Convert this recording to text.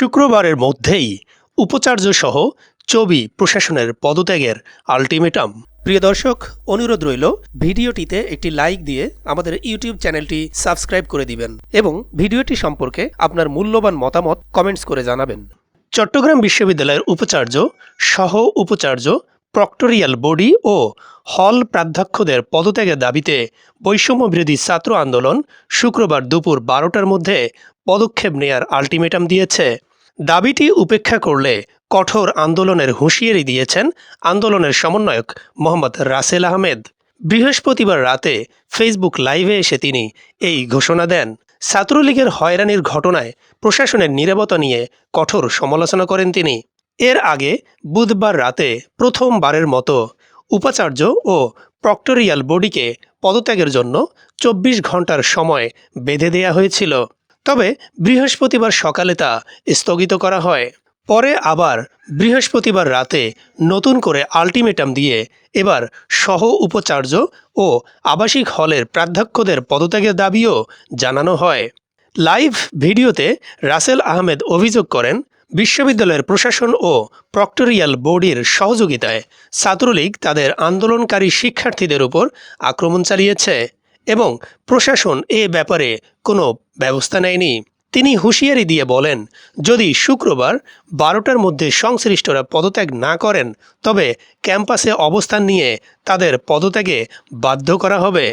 শুক্রবারের মধ্যেই উপাচার্য সহ চবি প্রশাসনের পদত্যাগের আলটিমেটাম। প্রিয় দর্শক, অনুরোধ রইল, ভিডিওটিতে একটি লাইক দিয়ে আমাদের ইউটিউব চ্যানেলটি সাবস্ক্রাইব করে দিবেন এবং ভিডিওটি সম্পর্কে আপনার মূল্যবান মতামত কমেন্টস করে জানাবেন। চট্টগ্রাম বিশ্ববিদ্যালয়ের উপাচার্য সহ উপাচার্য প্রক্টোরিয়াল বডি ও হল প্রাধ্যক্ষদের পদত্যাগের দাবিতে বৈষম্য বিরোধী ছাত্র আন্দোলন শুক্রবার দুপুর বারোটার মধ্যে পদক্ষেপ নেয়ার আলটিমেটাম দিয়েছে। দাবিটি উপেক্ষা করলে কঠোর আন্দোলনের হুঁশিয়ারি দিয়েছেন আন্দোলনের সমন্বয়ক মোহাম্মদ রাসেল আহমেদ। বৃহস্পতিবার রাতে ফেসবুক লাইভে এসে তিনি এই ঘোষণা দেন। ছাত্রলীগের হয়রানির ঘটনায় প্রশাসনের নিরাপত্তা নিয়ে কঠোর সমালোচনা করেন তিনি। এর আগে বুধবার রাতে প্রথমবারের মতো উপাচার্য ও প্রক্টোরিয়াল বডিকে পদত্যাগের জন্য চব্বিশ ঘণ্টার সময় বেঁধে দেয়া হয়েছিল। তবে বৃহস্পতিবার সকালে তা স্থগিত করা হয়। পরে আবার বৃহস্পতিবার রাতে নতুন করে আলটিমেটাম দিয়ে এবার সহ উপাচার্য ও আবাসিক হলের প্রাধ্যক্ষদের পদত্যাগের দাবিও জানানো হয়। লাইভ ভিডিওতে রাসেল আহমেদ অভিযোগ করেন, বিশ্ববিদ্যালয়ের প্রশাসন ও প্রক্টোরিয়াল বোর্ডের সহযোগিতায় ছাত্রলীগ তাদের আন্দোলনকারী শিক্ষার্থীদের উপর আক্রমণ চালিয়েছে। এবং প্রশাসন এ ব্যাপারে কোনো ব্যবস্থা নেয়নি। তিনি হুঁশিয়ারি দিয়ে বলেন, যদি শুক্রবার বারোটার মধ্যে সংশ্লিষ্টরা পদত্যাগ না করেন, তবে ক্যাম্পাসে অবস্থান নিয়ে তাদের পদত্যাগে বাধ্য করা হবে।